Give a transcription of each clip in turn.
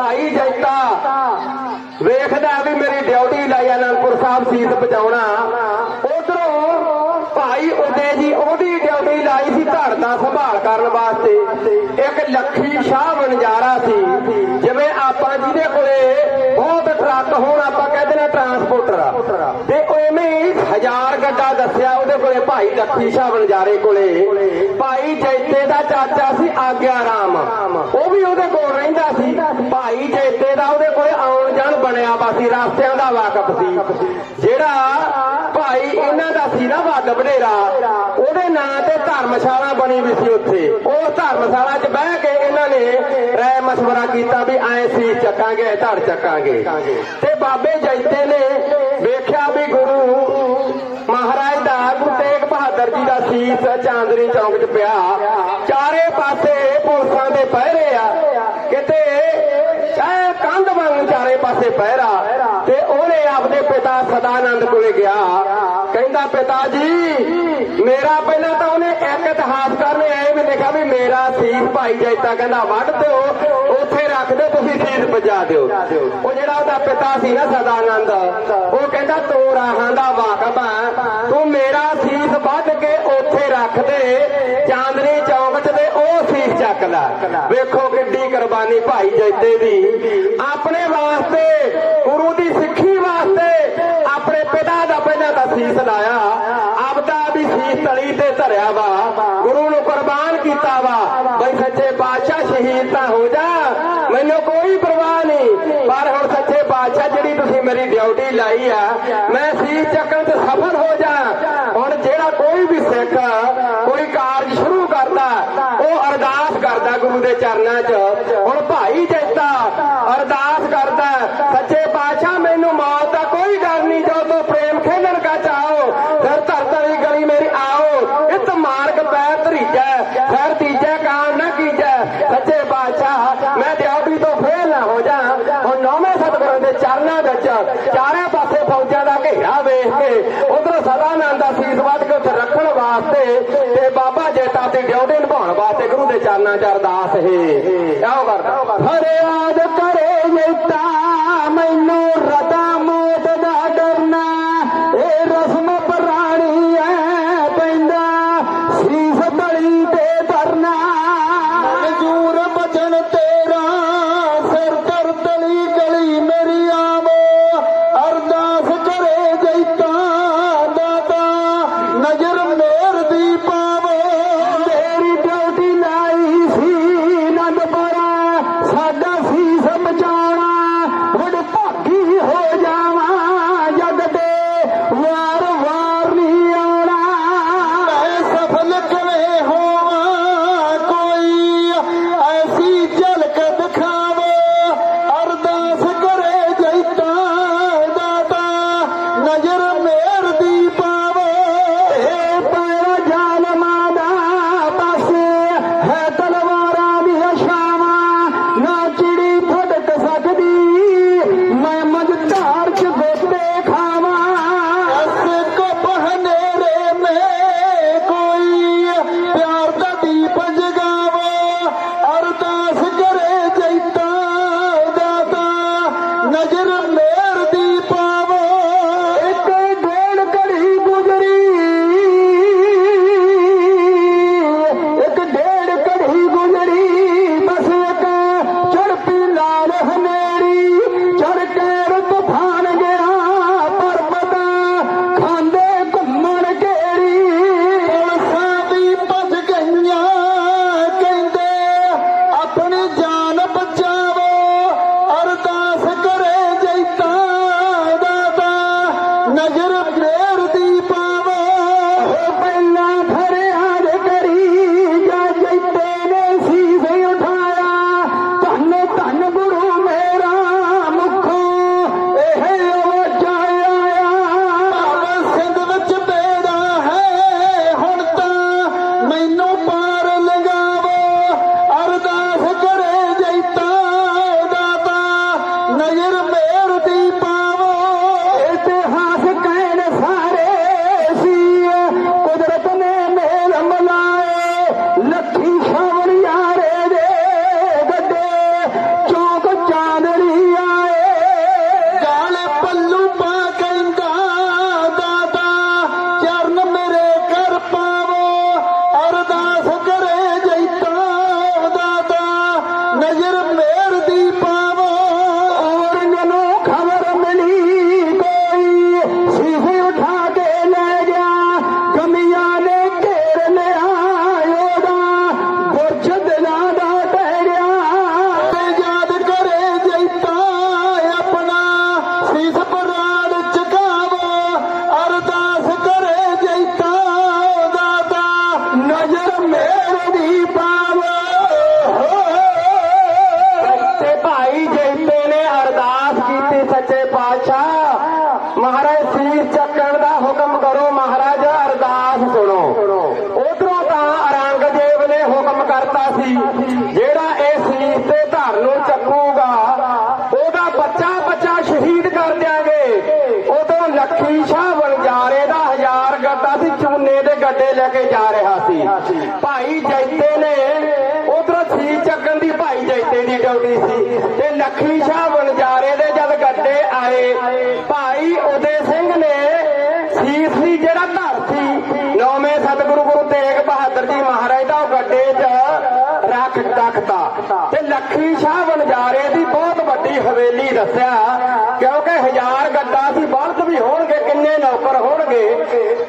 ਭਾਈ ਜੈਤਾ ਵੇਖਦਾ ਵੀ ਮੇਰੀ ਡਿਊਟੀ ਲਾਈ ਅਨੰਦਪੁਰ ਸਾਹਿਬ ਸੀਸ ਬਚਾਉਣਾ ਉਧਰੋਂ ਭਾਈ ਉਦੇ ਜੀ, ਉਹਦੀ ਡਿਊਟੀ ਲਾਈ ਸੀ ਧੜ ਦਾ ਸੰਭਾਲ ਕਰਨ ਵਾਸਤੇ। ਇੱਕ ਲੱਖੀ ਸ਼ਾਹ ਵਣਜਾਰਾ ਸੀ। ਜਿਵੇਂ ਆਪਾਂ ਜਿਹਦੇ ਕੋਲੇ ਬਹੁਤ ਟਰੱਕ ਹੋਣ, ਆਪਾਂ ਕਹਿੰਦੇ ਨੇ ਟਰਾਂਸਪੋਰਟਰ ਤੇ ਉਵੇਂ ਹਜ਼ਾਰ ਗੱਡਾ ਦੱਸਿਆ ਉਹਦੇ ਕੋਲੇ ਭਾਈ ਲੱਖੀ ਸ਼ਾਹ ਵਣਜਾਰੇ ਕੋਲੇ। ਭਾਈ ਜੈਤੇ ਦਾ ਚਾਚਾ ਸੀ ਆਗਿਆ ਰਾਮ। ਉਹ ਵੀ ਉਹਦੇ ਕੋਲ ਰਹਿੰਦਾ ਸੀ। ਭਾਈ ਜੈਤੇ ਦਾ ਉਹਦੇ ਕੋਲ ਆਉਣ ਜਾਣ ਬਣਿਆ ਵਾ ਸੀ, ਰਸਤਿਆਂ ਦਾ ਵਾਕਫ ਸੀ। ਜਿਹੜਾ ਭਾਈ ਇਹਨਾਂ ਦਾ ਸੀ ਨਾ ਵੱਡ ਵਡੇਰਾ, ਉਹਦੇ ਨਾਂ ਤੇ ਧਰਮਸ਼ਾਲਾ ਬਣੀ ਵੀ ਸੀ ਉੱਥੇ। ਉਹ ਧਰਮਸ਼ਾਲਾ 'ਚ ਬਹਿ ਕੇ ਇਹਨਾਂ ਨੇ ਰਾਏ ਮਸ਼ਵਰਾ ਕੀਤਾ ਵੀ ਐ ਸੀ, ਚੱਕਾਂਗੇ, ਧੜ ਚੱਕਾਂਗੇ। ਤੇ ਬਾਬੇ ਜੈਤੇ ਨੇ ਵੇਖਿਆ ਵੀ ਗੁਰੂ ਬਹਾਦਰ ਦਾ ਸੀਸ ਚਾਂਦਨੀ ਚੌਂਕ 'ਚ ਪਿਆ। ਚਾਰੇ ਪਾਸੇ ਪੁਲਿਸਾਂ ਦੇ ਪਹਿਰੇ ਆ। ਕਿਤੇ ਚਾਹੇ ਕੰਧ ਵਾਂਗ ਚਾਰੇ ਪਾਸੇ ਪਹਿਰਾ। ਤੇ ਉਹਨੇ ਆਪਣੇ ਪਿਤਾ ਸਦਾਨੰਦ ਕੋਲੇ ਗਿਆ। ਕਹਿੰਦਾ, ਪਿਤਾ ਜੀ, ਮੇਰਾ ਪਹਿਲਾਂ ਤਾਂ ਉਹਨੇ ਇੱਕ ਇਤਿਹਾਸ ਕਰਨੇ ਆਏ। ਵੀ ਲਿਖਿਆ ਵੀ ਮੇਰਾ ਸੀਸ ਭਾਈ ਜੈਤਾ ਕਹਿੰਦਾ, ਵੱਢ ਦਿਓ, ਉੱਥੇ ਰੱਖ ਦਿਓ, ਤੁਸੀਂ ਸੀਸ ਵਜਾ ਦਿਓ। ਉਹ ਜਿਹੜਾ ਉਹਦਾ ਪਿਤਾ ਸੀ ਨਾ ਸਦਾਨੰਦ, ਉਹ ਕਹਿੰਦਾ ਤੂੰ ਰਾਹਾਂ ਦਾ ਵਾਕਫ ਆ। ਤੂੰ ਮੇਰਾ ਕੇ ਉੱਥੇ ਰੱਖਦੇ ਚਾਂਦਨੀ ਚੌਂਕ 'ਚ ਤੇ ਉਹ ਸੀਸ ਚੱਕ ਵੇਖੋ ਕਿੱਡੀ ਕੁਰਬਾਨੀ ਭਾਈ ਜੈਤੇ ਦੀ। ਆਪਣੇ ਵਾਸਤੇ, ਗੁਰੂ ਦੀ ਸਿੱਖੀ ਵਾਸਤੇ ਆਪਣੇ ਪਿਤਾ ਦਾ ਪਹਿਲਾਂ ਤਾਂ ਸੀਸ ਲਾਇਆ। ਆਪਦਾ ਵੀ ਸੀਸ ਤਲੀ ਤੇ ਧਰਿਆ ਵਾ। ਗੁਰੂ ਨੂੰ ਕੁਰਬਾਨ ਕੀਤਾ ਵਾ। ਬਈ ਸੱਚੇ ਬਾਦਸ਼ਾਹ ਸ਼ਹੀਦ ਤਾਂ ਹੋ ਜਾ। ਮੈਨੂੰ ਕੋਈ ਪਰਵਾਹ ਨਹੀਂ। ਪਰ ਹੁਣ ਸੱਚੇ ਬਾਦਸ਼ਾਹ ਜਿਹੜੀ ਤੁਸੀਂ ਮੇਰੀ ਡਿਊਟੀ ਲਾਈ ਆ, ਮੈਂ ਸੀਸ ਚੱਕਣ 'ਚ ਸਫਲ ਹੋ ਕੋਈ ਕੋਈ ਕਾਰਜ ਸ਼ੁਰੂ ਕਰਦਾ ਉਹ ਅਰਦਾਸ ਕਰਦਾ ਗੁਰੂ ਦੇ ਚਰਨਾਂ 'ਚ। ਹੁਣ ਭਾਈ ਜੈਤਾ ਅਰਦਾਸ ਕਰਦਾ ਸੱਚੇ ਪਾਤਸ਼ਾਹ ਮੈਨੂੰ ਮੌਤ ਦਾ ਕੋਈ ਡਰ ਨਹੀਂ ਜੋ ਤੂੰ ਪ੍ਰੇਮ ਖੇਲਣ ਕਾ ਚਾਹੋ ਫਿਰ ਧਰਤਲੀ ਗਲੀ ਮੇਰੀ ਆਓ ਇਤ ਮਾਰਗ ਪੈਰ ਧਰੀਜੈ ਫਿਰ ਤੀਜੈ ਕਾਮ ਨਾ ਕੀਜੈ ਸੱਚੇ ਪਾਤਸ਼ਾਹ ਮੈਂ ਡਿਊਟੀ ਤੋਂ ਫੇਲ ਨਾ ਹੋ ਜਾ ਹੁਣ ਨੌਵੇਂ ਸਤਿਗੁਰਾਂ ਦੇ ਚਰਨਾਂ ਵਿੱਚ ਚਾਰੇ ਪਾਸੇ ਫੌਜਾਂ ਦਾ ਘੇਰਾ ਵੇਖ ਕੇ ਉਧਰ ਸਦਾਨੰਦ ਦਾ ਸੀਸ ਵੱਧ ਕੇ ਉੱਥੇ ਰੱਖਣ ਵਾਸਤੇ ਤੇ ਬਾਬਾ ਜੇਤਾ ਤੇ ਡਿਊਟੀ ਨਿਭਾਉਣ ਵਾਸਤੇ ਗੁਰੂ ਦੇ ਚਰਨਾਂ 'ਚ ਅਰਦਾਸ ਹੈ। ਆਓ ਕਰਦਾ। ਫਰਿਆਦ ਕਰੇ ਜੇਤਾ ਨਜ਼ਰ ਮੇਰ ਦੀ ਪਾਵੋ। ਇੱਕ ਡੇਢ ਘੜੀ ਗੁਜ਼ਰੀ। ਇੱਕ ਡੇਢ ਘੜੀ ਗੁਜ਼ਰੀ। ਬਸ ਇੱਕ ਚੜਪੀ ਲਾਲ ਹਨੇਰੀ। ਸੀ। ਜਿਹੜਾ ਇਹ ਸੀਰ ਤੇ ਧਰ ਨੂੰ ਚੱਕੂਗਾ, ਉਹਦਾ ਬੱਚਾ ਬੱਚਾ ਸ਼ਹੀਦ ਕਰ ਦਿਆਂਗੇ। ਉਦੋਂ ਲੱਖੀ ਸ਼ਾਹ ਵਣਜਾਰੇ ਦਾ ਹਜ਼ਾਰ ਗੱਡਾ ਸੀ, ਚੂਨੇ ਦੇ ਗੱਡੇ ਲੈ ਕੇ ਜਾ ਰਿਹਾ ਸੀ। ਭਾਈ ਜੈਤੇ ਨੇ ਉਧਰੋਂ ਸੀਸ ਚੱਕਣ ਦੀ ਭਾਈ ਜੈਤੇ ਦੀ ਡਿਊਟੀ ਸੀ। ਤੇ ਲੱਖੀ ਸ਼ਾਹ ਵਣਜਾਰੇ ਦੇ ਜਦ ਗੱਡੇ ਆਏ, ਭਾਈ ਉਦੇ ਸਿੰਘ ਨੇ ਸੀਸ ਦੀ ਜਿਹੜਾ ਧਰ ਸੀ ਨੌਵੇਂ ਸਤਿਗੁਰੂ ਗੁਰੂ ਤੇਗ ਬਹਾਦਰ ਜੀ ਮਹਾਰਾਜ ਦਾ ਉਹ ਗੱਡੇ 'ਚ ਰੱਖ ਰੱਖਤਾ ਤੇ ਲੱਖੀ ਸ਼ਾਹ ਵਣਜਾਰੇ ਦੀ ਬਹੁਤ ਵੱਡੀ ਹਵੇਲੀ ਦੱਸਿਆ ਕਿਉਂਕਿ ਹਜ਼ਾਰ ਗੱਡਾ ਸੀ ਬਲਦ ਵੀ ਹੋਣਗੇ, ਕਿੰਨੇ ਨੌਕਰ ਹੋਣਗੇ,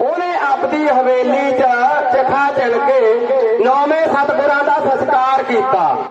ਉਹਨੇ ਆਪਦੀ ਹਵੇਲੀ 'ਚ ਚਖਾ ਚਿਣ ਕੇ ਨੌਵੇਂ ਸਤਿਗੁਰਾਂ ਦਾ ਸੰਸਕਾਰ ਕੀਤਾ।